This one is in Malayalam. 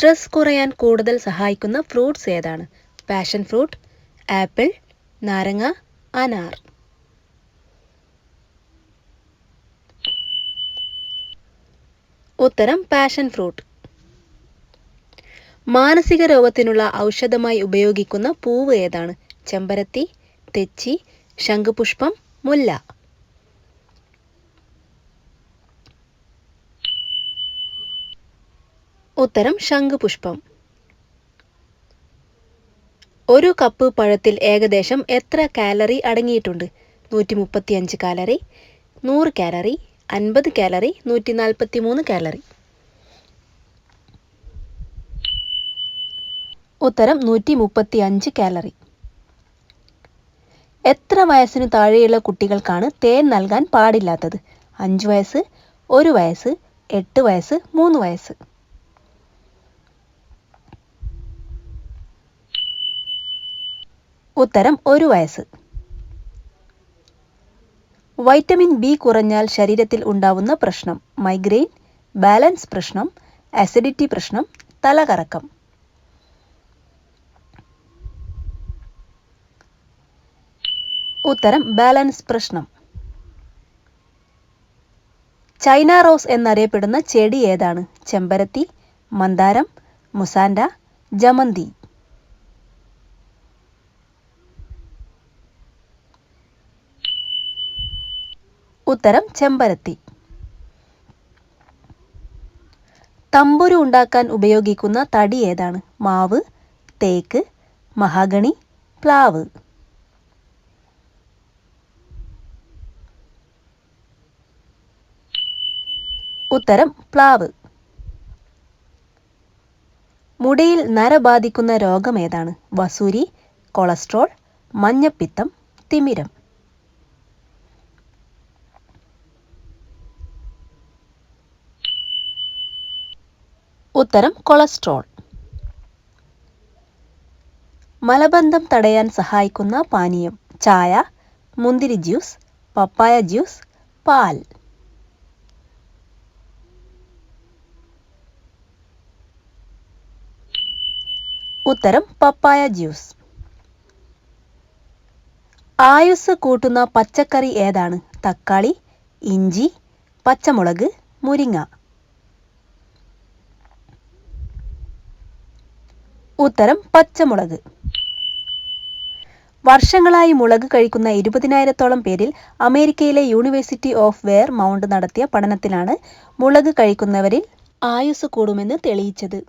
സ്ട്രെസ് കുറയാൻ കൂടുതൽ സഹായിക്കുന്ന ഫ്രൂട്ട്സ് ഏതാണ്? പാഷൻ ഫ്രൂട്ട് ആപ്പിൾ നാരങ്ങ അനാർ. ഉത്തരം പാഷൻ ഫ്രൂട്ട്. മാനസിക രോഗത്തിനുള്ള ഔഷധമായി ഉപയോഗിക്കുന്ന പൂവ് ഏതാണ്? ചെമ്പരത്തി തെച്ചി ശംഖുപുഷ്പം മുല്ല. ഉത്തരം ശംഖുപുഷ്പം. ഒരു കപ്പ് പഴത്തിൽ ഏകദേശം എത്ര കാലറി അടങ്ങിയിട്ടുണ്ട്? നൂറ്റി മുപ്പത്തിയഞ്ച് കാലറി നൂറ് കാലറി അൻപത് കാലറി നൂറ്റി നാൽപ്പത്തി മൂന്ന് കാലറി. ഉത്തരം നൂറ്റി മുപ്പത്തി അഞ്ച് കാലറി. എത്ര വയസ്സിന് താഴെയുള്ള കുട്ടികൾക്കാണ് തേൻ നൽകാൻ പാടില്ലാത്തത്? അഞ്ച് വയസ്സ് ഒരു വയസ്സ് എട്ട് വയസ്സ് മൂന്ന് വയസ്സ്. ഉത്തരം ഒരു വയസ്സ്. വൈറ്റമിൻ ബി കുറഞ്ഞാൽ ശരീരത്തിൽ ഉണ്ടാവുന്ന പ്രശ്നം മൈഗ്രെയിൻ ബാലൻസ് പ്രശ്നം അസിഡിറ്റി പ്രശ്നം തലകറക്കം. ഉത്തരം ബാലൻസ് പ്രശ്നം. ചൈന റോസ് എന്നറിയപ്പെടുന്ന ചെടി ഏതാണ്? ചെമ്പരത്തി മന്ദാരം മുസാൻഡ ജമന്തി. ഉത്തരം ചെമ്പരത്തി. തമ്പുരു ഉണ്ടാക്കാൻ ഉപയോഗിക്കുന്ന തടി ഏതാണ്? മാവ് തേക്ക് മഹാഗണി പ്ലാവ്. ഉത്തരം പ്ലാവ്. മുടിയിൽ നര ബാധിക്കുന്ന രോഗം ഏതാണ്? വസൂരി കൊളസ്ട്രോൾ മഞ്ഞപ്പിത്തം തിമിരം. ഉത്തരം കൊളസ്ട്രോൾ. മലബന്ധം തടയാൻ സഹായിക്കുന്ന പാനീയം ചായ മുന്തിരി ജ്യൂസ് പപ്പായ ജ്യൂസ് പാൽ. ഉത്തരം പപ്പായ ജ്യൂസ്. ആയുസ് കൂട്ടുന്ന പച്ചക്കറി ഏതാണ്? തക്കാളി ഇഞ്ചി പച്ചമുളക് മുരിങ്ങ. ഉത്തരം പച്ചമുളക്. വർഷങ്ങളായി മുളക് കഴിക്കുന്ന ഇരുപതിനായിരത്തോളം പേരിൽ അമേരിക്കയിലെ യൂണിവേഴ്സിറ്റി ഓഫ് വെയർ മൗണ്ട് നടത്തിയ പഠനത്തിലാണ് മുളക് കഴിക്കുന്നവരിൽ ആയുസ് കൂടുമെന്ന് തെളിയിച്ചത്.